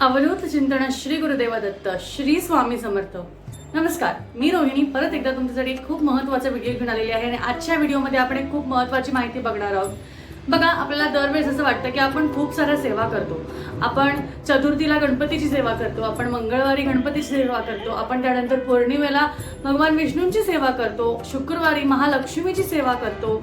अवधूत चिंतन श्री गुरुदेव दत्त श्री स्वामी समर्थ. नमस्कार मी रोहिणी. परत एकदा तुमच्यासाठी एक खूप महत्त्वाचा व्हिडिओ घेऊन आलेली आहे आणि आजच्या व्हिडिओमध्ये आपण एक खूप महत्त्वाची माहिती बघणार आहोत. बघा आपल्याला दरवेळेस असं वाटतं की आपण खूप साऱ्या सेवा करतो. आपण चतुर्थीला गणपतीची सेवा करतो आपण मंगळवारी गणपतीची सेवा करतो आपण त्यानंतर पौर्णिमेला भगवान विष्णूंची सेवा करतो शुक्रवारी महालक्ष्मीची सेवा करतो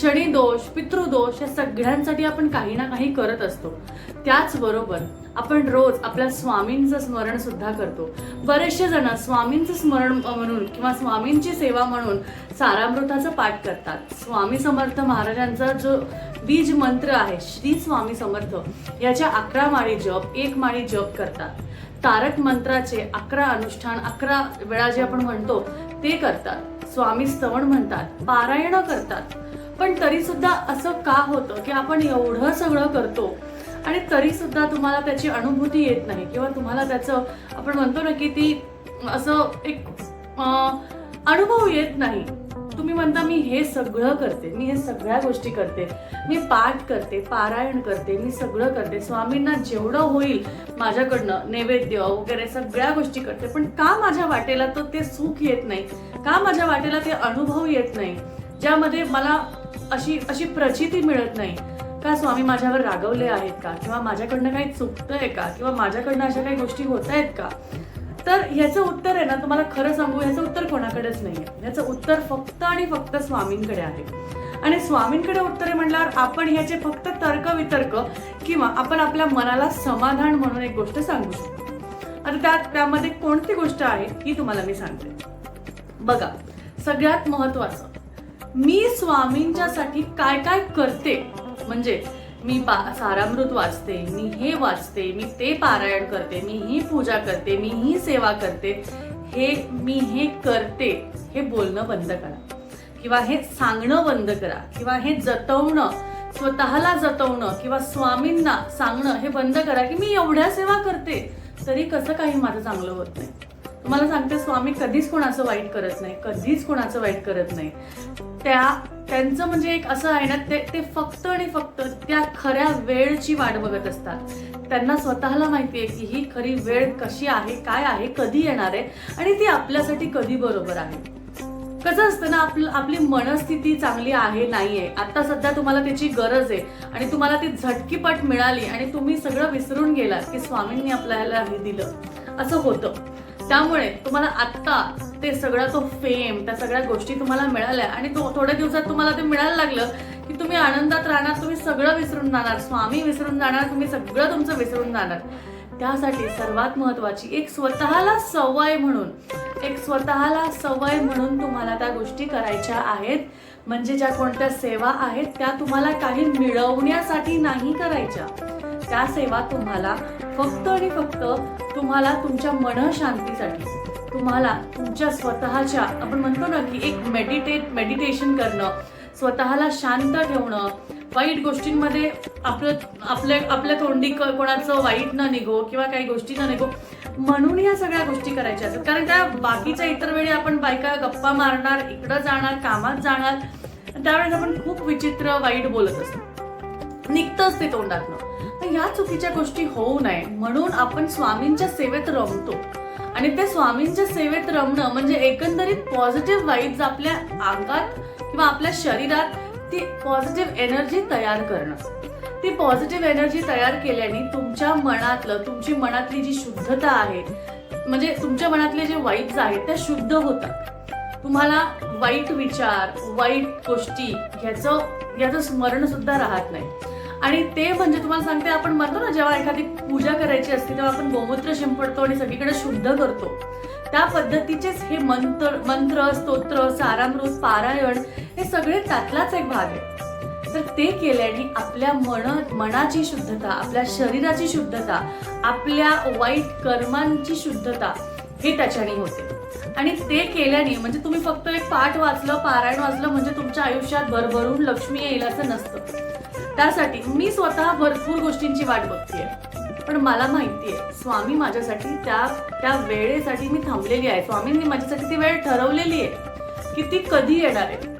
शनिदोष पितृदोष या सगळ्यांसाठी आपण काही ना काही करत असतो. त्याचबरोबर आपण रोज आपल्या स्वामींचं स्मरण सुद्धा करतो. बरेचसे जण स्वामींचं स्मरण म्हणून किंवा स्वामींची सेवा म्हणून सारामृताचं पाठ करतात. स्वामी समर्थ महाराजांचा जो बीज मंत्र आहे श्री स्वामी समर्थ याच्या अकरा माळी जप एक माळी जप करतात. तारक मंत्राचे अकरा अनुष्ठान अकरा वेळा जे आपण म्हणतो ते करतात. स्वामी स्तवण म्हणतात पारायण करतात. पण तरी सुद्धा असं का होतं की आपण एवढं सगळं करतो? आणि तरी सुद्धा तुम्हाला त्याची अनुभूती येत नाही किंवा तुम्हाला त्याचं आपण म्हणतो ना की ती असं एक अनुभव येत नाही. तुम्ही म्हणता मी हे सगळं करते मी हे सगळ्या गोष्टी करते मी पाठ करते पारायण करते मी सगळं करते स्वामींना जेवढं होईल माझ्याकडनं नैवेद्य वगैरे सगळ्या गोष्टी करते पण का माझ्या वाटेला तर ते सुख येत नाही? का माझ्या वाटेला ते अनुभव येत नाही? ज्यामध्ये मला अशी अशी प्रचिती मिळत नाही. का स्वामी माझ्यावर रागवले आहेत का? किंवा माझ्याकडनं काही चुकतंय का? किंवा माझ्याकडनं अशा काही गोष्टी होत आहेत का? तर ह्याचं उत्तर आहे ना तुम्हाला खरं सांगू ह्याचं उत्तर कोणाकडेच नाही आहे ह्याचं उत्तर फक्त आणि फक्त स्वामींकडे आहे. आणि स्वामींकडे उत्तर आहे म्हटल्यावर आपण ह्याचे फक्त तर्क वितर्क किंवा आपण आपल्या मनाला समाधान म्हणून एक गोष्ट सांगू शकतो. आता त्यात त्यामध्ये कोणती गोष्ट आहे ही तुम्हाला मी सांगते. बघा सगळ्यात महत्वाचं मी स्वामींच्यासाठी काय काय करते म्हणजे मी पा सारामृत वाचते मी हे वाचते मी ते पारायण करते मी ही पूजा करते मी ही सेवा करते हे मी हे करते हे बोलणं बंद करा. किंवा हे सांगणं बंद करा किंवा हे जतवणं स्वतःला जतवणं किंवा स्वामींना सांगणं हे बंद करा की मी एवढ्या सेवा करते तरी कसं काही माझं चांगलं होत नाही. तुम्हाला सांगते स्वामी कधीच कोणाचं वाईट करत नाही कधीच कोणाचं वाईट करत नाही. त्या त्यांचं म्हणजे एक असं आहे ना ते ते फक्त आणि फक्त त्या खऱ्या वेळची वाट बघत असतात. त्यांना स्वतःला माहिती आहे की ही खरी वेळ कशी आहे काय आहे कधी येणार आहे आणि ती आपल्यासाठी कधी बरोबर आहे. कसं असतं ना आपलं आपली मनस्थिती चांगली आहे नाहीये. आता सध्या तुम्हाला त्याची गरज आहे आणि तुम्हाला ती झटकीपट मिळाली आणि तुम्ही सगळं विसरून गेलात की स्वामींनी आपल्याला हे दिलं. असं होतं. त्यामुळे तुम्हाला आत्ता ते सगळं तो फेम त्या सगळ्या गोष्टी तुम्हाला मिळाल्या. आणि तो थोड्या दिवसात तुम्हाला ते मिळायला लागलं की तुम्ही आनंदात राहणार तुम्ही सगळं विसरून जाणार. स्वामी विसरून जाणार तुम्ही सगळं तुमचं विसरून जाणार. त्यासाठी सर्वात महत्वाची एक स्वतःला सवय म्हणून एक स्वतःला सवय म्हणून तुम्हाला त्या गोष्टी करायच्या आहेत. म्हणजे ज्या कोणत्या सेवा आहेत त्या तुम्हाला काही मिळवण्यासाठी नाही करायच्या. त्या सेवा तुम्हाला फक्त आणि फक्त तुम्हाला तुमच्या मनशांतीसाठी तुम्हाला तुमच्या स्वतःच्या आपण म्हणतो ना की एक मेडिटेट मेडिटेशन करणं स्वतःला शांत ठेवणं वाईट गोष्टींमध्ये आपलं आपल्या आपल्या तोंडी क- कोणाचं वाईट न निघो किंवा काही गोष्टी न निघो म्हणून या सगळ्या गोष्टी करायच्या असतात. कारण त्या बाकीच्या इतर वेळी आपण बायका गप्पा मारणार इकडं जाणार कामात जाणार त्यावेळेस आपण खूप विचित्र वाईट बोलत असतो. निघतंच ते तोंडातनं. या चुकीच्या गोष्टी होऊ नये म्हणून आपण स्वामींच्या सेवेत रमतो. आणि ते स्वामींच्या सेवेत रमणं म्हणजे एकंदरीत पॉझिटिव्ह वाईब्स आपल्या अंगात किंवा आपल्या शरीरात ती पॉझिटिव्ह एनर्जी तयार करणं. ती पॉझिटिव्ह एनर्जी तयार केल्याने तुमच्या मनातलं तुमची मनातली जी शुद्धता आहे म्हणजे तुमच्या मनातले जे वाईब्स आहेत त्या शुद्ध होतात. तुम्हाला वाईट विचार वाईट गोष्टी ह्याचं याचं स्मरण सुद्धा राहत नाही. आणि ते म्हणजे तुम्हाला सांगते आपण म्हणतो ना जेव्हा एखादी पूजा करायची असते तेव्हा आपण गोमूत्र शिंपडतो आणि सगळीकडे शुद्ध करतो. त्या पद्धतीचेच हे मंत्र मंत्र स्तोत्र सारामृत पारायण हे सगळे त्यातलाच एक भाग आहे. तर ते केल्याने आपल्या मन मनाची शुद्धता आपल्या शरीराची शुद्धता आपल्या वाईट कर्मांची शुद्धता हे त्याच्याने होते. आणि ते केल्याने म्हणजे तुम्ही फक्त एक पाठ वाचलं पारायण वाचलं म्हणजे तुमच्या आयुष्यात भरभरून लक्ष्मी येईल असं नसतं. त्यासाठी मी स्वतः भरपूर गोष्टींची वाट बघतेय. पण मला माहितीये स्वामी माझ्यासाठी त्या त्या वेळेसाठी मी थांबलेली आहे. स्वामींनी माझ्यासाठी ती वेळ ठरवलेली आहे की ती कधी येणार आहे.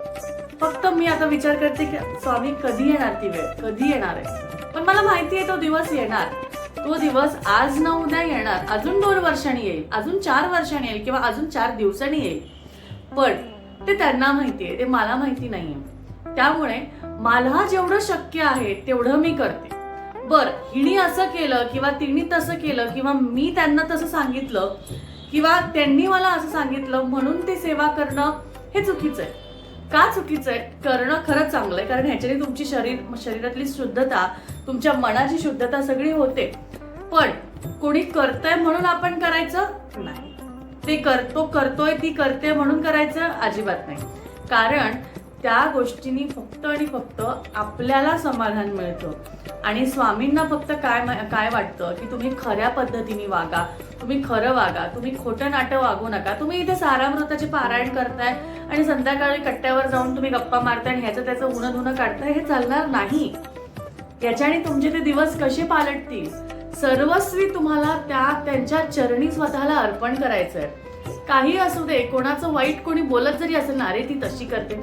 फक्त मी आता विचार करते की स्वामी कधी येणार ती वेळ? कधी येणार आहे? पण मला माहिती आहे तो दिवस येणार. तो दिवस आज न उद्या येणार. अजून दोन वर्षांनी येईल. अजून चार वर्षांनी येईल किंवा अजून चार दिवसांनी येईल. पण ते त्यांना माहितीये ते मला माहिती नाहीये. त्यामुळे मला जेवढं शक्य आहे तेवढं मी करते. बर हिने असं केलं किंवा तिने तसं केलं किंवा मी त्यांना तसं सांगितलं किंवा त्यांनी मला असं सांगितलं म्हणून ती सेवा करणं हे चुकीचं आहे. का चुकीचं आहे? करणं खरंच चांगलं आहे कारण ह्याच्याने तुमची शरीर शरीरातली शुद्धता तुमच्या मनाची शुद्धता सगळी होते. पण कोणी करतंय म्हणून आपण करायचं? नाही. ते करतो करतोय ती करते म्हणून करायचं अजिबात नाही. कारण त्या गोष्टींनी फक्त आणि फक्त आपल्याला समाधान मिळतं. आणि स्वामींना फक्त काय काय वाटतं? की तुम्ही खऱ्या पद्धतीने वागा तुम्ही खरं वागा तुम्ही खोटं नाटं वागू नका. तुम्ही इथे सारामृताचे पारायण करताय आणि संध्याकाळी कट्ट्यावर जाऊन तुम्ही गप्पा मारताय आणि ह्याचं त्याचं उणं धुणं काढताय हे चालणार नाही. याच्याने तुमचे ते दिवस कसे पालटतील? सर्वस्वी तुम्हाला त्या त्यांच्या चरणी स्वतःला अर्पण करायचंय. काही असू दे कोणाचं वाईट कोणी बोलत जरी असेल ना अरे ती तशी करते.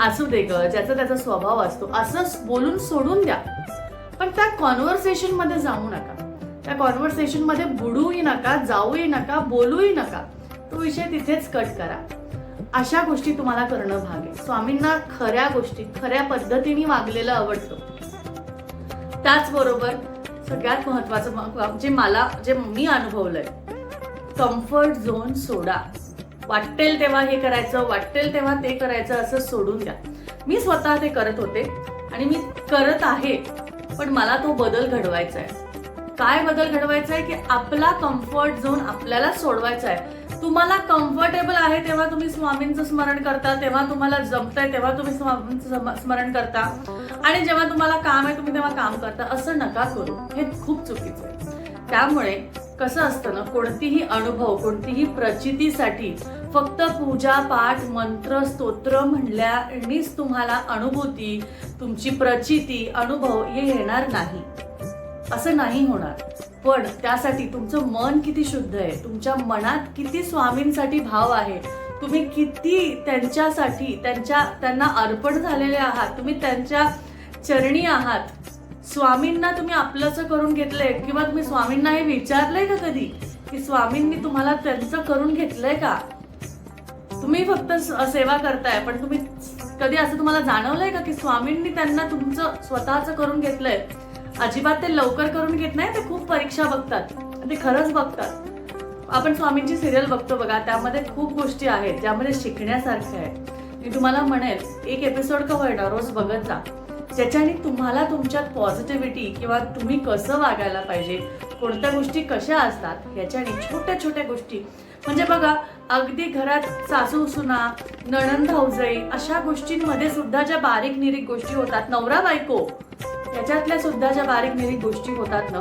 असू दे ग ज्याचा त्याचा स्वभाव असतो. असं बोलून सोडून द्या. पण त्या कॉन्व्हर्सेशनमध्ये जाऊ नका. त्या कॉन्व्हर्सेशनमध्ये बुडूही नका जाऊही नका बोलूही नका. तो विषय तिथेच कट करा. अशा गोष्टी तुम्हाला करणं भाग आहे. स्वामींना खऱ्या गोष्टी खऱ्या पद्धतीने वागलेलं आवडतं. त्याचबरोबर सगळ्यात महत्वाचं जे मला जे मी अनुभवलंय कम्फर्ट झोन सोडा. वाटेल तेव्हा हे करायचं वाटेल तेव्हा ते करायचं असं सोडून द्या. मी स्वतः ते करत होते आणि मी करत आहे पण मला तो बदल घडवायचा आहे काय बदल घडवायचा आहे की आपला कम्फर्ट झोन आपल्याला सोडवायचा आहे तुम्हाला कम्फर्टेबल आहे तेव्हा तुम्ही स्वामींचं स्मरण करता तेव्हा तुम्हाला जमतंय तेव्हा तुम्ही स्वामींचं स्मरण करता. आणि जेव्हा तुम्हाला काम आहे तुम्ही तेव्हा काम करता. असं नका करू. हे खूप चुकीचं आहे त्यामुळे कसं असतं ना कोणतीही अनुभव कोणतीही प्रचितीसाठी फक्त पूजा पाठ मंत्र स्तोत्र म्हणल्यानेच तुम्हाला अनुभूती तुमची प्रचिती अनुभव हे येणार नाही. असं नाही होणार. पण त्यासाठी तुमचं मन किती शुद्ध आहे तुमच्या मनात किती स्वामींसाठी भाव आहे तुम्ही किती त्यांच्यासाठी त्यांच्या त्यांना अर्पण झालेले आहात तुम्ही त्यांच्या चरणी आहात स्वामींना तुम्ही आपलंच करून घेतलंय किंवा तुम्ही स्वामींना हे विचारलंय का कधी? की स्वामींनी तुम्हाला त्यांचं करून घेतलंय का? तुम्ही फक्त सेवा करताय पण तुम्ही कधी असं तुम्हाला जाणवलंय का की स्वामींनी त्यांना तुमचं स्वतःच करून घेतलंय? अजिबात ते लवकर करून घेत नाही ते खूप परीक्षा बघतात. ते खरंच बघतात. आपण स्वामींची सिरियल बघतो बघा त्यामध्ये खूप गोष्टी आहेत ज्यामध्ये शिकण्यासारख्या आहेत. मी तुम्हाला म्हणेल एक एपिसोड का होईना रोज बघत जा. ज्याच्याने तुम्हाला तुमच्यात पॉझिटिव्हिटी किंवा तुम्ही कसं वागायला पाहिजे कोणत्या गोष्टी कशा असतात याच्याने छोट्या छोट्या गोष्टी. म्हणजे बघा अगदी घरात सासू सुना नणंद भाऊजई अशा गोष्टींमध्ये सुद्धा ज्या बारीक निरीक गोष्टी होतात नवरा बायको याच्यातल्या सुद्धा ज्या बारीक निरीक गोष्टी होतात ना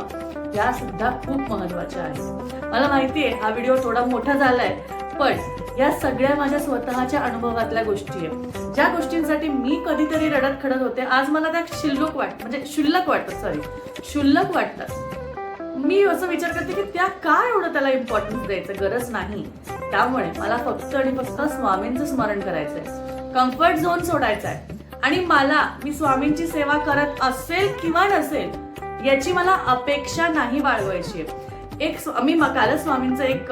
या सुद्धा खूप महत्त्वाच्या आहेत. मला माहितीये हा व्हिडिओ थोडा मोठा झालाय पण या सगळ्या माझ्या स्वतःच्या अनुभवातल्या गोष्टी आहेत. ज्या गोष्टींसाठी मी कधीतरी रडत खडत होते आज मला त्या शिल्लक वाट म्हणजे शुल्लक वाटतात सॉरी शुल्लक वाटतात मी असं विचार करते की त्या काय एवढं त्याला इम्पॉर्टन्स द्यायचं? गरज नाही. त्यामुळे मला फक्त आणि फक्त स्वामींचं स्मरण करायचंय. कम्फर्ट झोन सोडायचा आहे आणि मला मी स्वामींची सेवा करत असेल किंवा नसेल याची मला अपेक्षा नाही बाळगायची आहे एक मी कालच स्वामींचं एक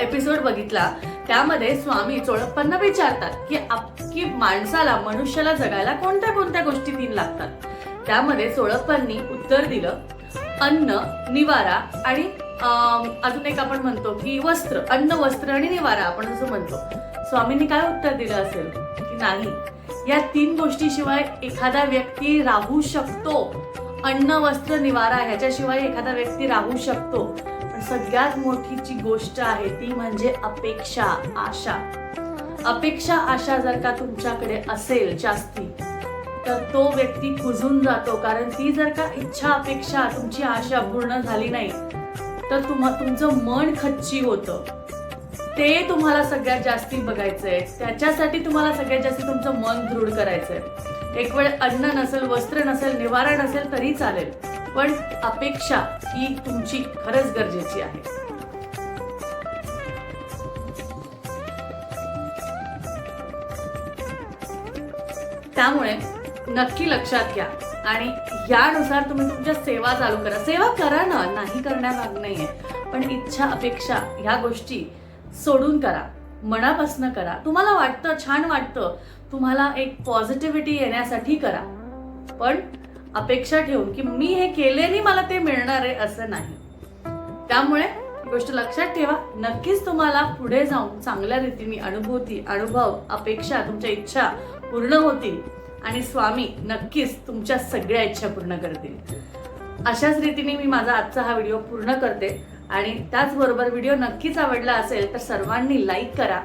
एपिसोड बघितला त्यामध्ये स्वामी चोळप्पांना विचारतात की की माणसाला मनुष्याला जगायला कोणत्या कोणत्या गोष्टी तीन लागतात? त्यामध्ये चोळप्पांनी उत्तर दिलं अन्न निवारा आणि अजून एक आपण म्हणतो की वस्त्र अन्न वस्त्र आणि निवारा आपण असं म्हणतो. स्वामींनी काय उत्तर दिलं असेल? की नाही. या तीन गोष्टीशिवाय एखादा व्यक्ती राहू शकतो. अन्न वस्त्र निवारा ह्याच्याशिवाय एखादा व्यक्ती राहू शकतो. सगळ्यात मोठी जी गोष्ट आहे ती म्हणजे अपेक्षा आशा. अपेक्षा आशा जर का तुमच्याकडे असेल जास्ती तर तो व्यक्ती कुजून जातो. कारण ती जर का इच्छा अपेक्षा तुमची आशा पूर्ण झाली नाही तर तुम्हा तुमचं मन खच्ची होतं. ते तुम्हाला सगळ्यात जास्ती बघायचंय. त्याच्यासाठी तुम्हाला सगळ्यात जास्ती तुमचं मन दृढ करायचंय. एक वेळ अन्न नसेल वस्त्र नसेल निवारा नसेल तरी चालेल. पण अपेक्षा ही तुमची खरंच गरजेची आहे. त्यामुळे नक्की लक्षात घ्या आणि यानुसार तुम्ही तुमच्या सेवा चालू करा. सेवा करा ना नाही करण्याभाग नाहीये. पण इच्छा अपेक्षा ह्या गोष्टी सोडून करा. मनापासनं करा. तुम्हाला वाटतं छान वाटतं. तुम्हाला एक पॉझिटिव्हिटी येण्यासाठी करा. पण अपेक्षा ठेवून की मी हे केल्याने मला ते मिळणार आहे असं नाही. त्यामुळे गोष्ट लक्षात ठेवा. नक्कीच तुम्हाला पुढे जाऊन चांगल्या रीतीने अनुभूती अनुभव अपेक्षा तुमच्या इच्छा पूर्ण होतील आणि स्वामी नक्कीच तुमच्या सगळ्या इच्छा पूर्ण करतील. अशाच रीतीने मी माझा आजचा हा व्हिडिओ पूर्ण करते. आणि त्याचबरोबर व्हिडिओ नक्कीच आवडला असेल तर सर्वांनी लाईक करा.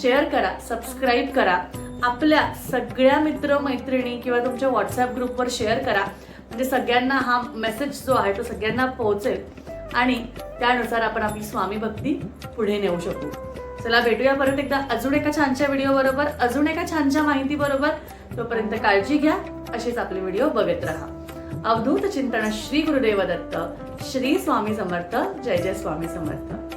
शेअर करा सबस्क्राईब करा. आपल्या सगळ्या मित्र मैत्रिणी किंवा तुमच्या व्हॉट्सअप ग्रुपवर शेअर करा. म्हणजे सगळ्यांना हा मेसेज जो आहे तो सगळ्यांना पोहोचेल. आणि त्यानुसार आपण आपली स्वामी भक्ती पुढे नेऊ शकू. चला भेटूया परत एकदा अजून एका छानच्या व्हिडिओ बरोबर अजून एका छानच्या माहिती बरोबर. तोपर्यंत काळजी घ्या असेच आपले व्हिडिओ बघत राहा. अवधूत चिंतन श्री गुरुदेव दत्त श्री स्वामी समर्थ जय जय स्वामी समर्थ.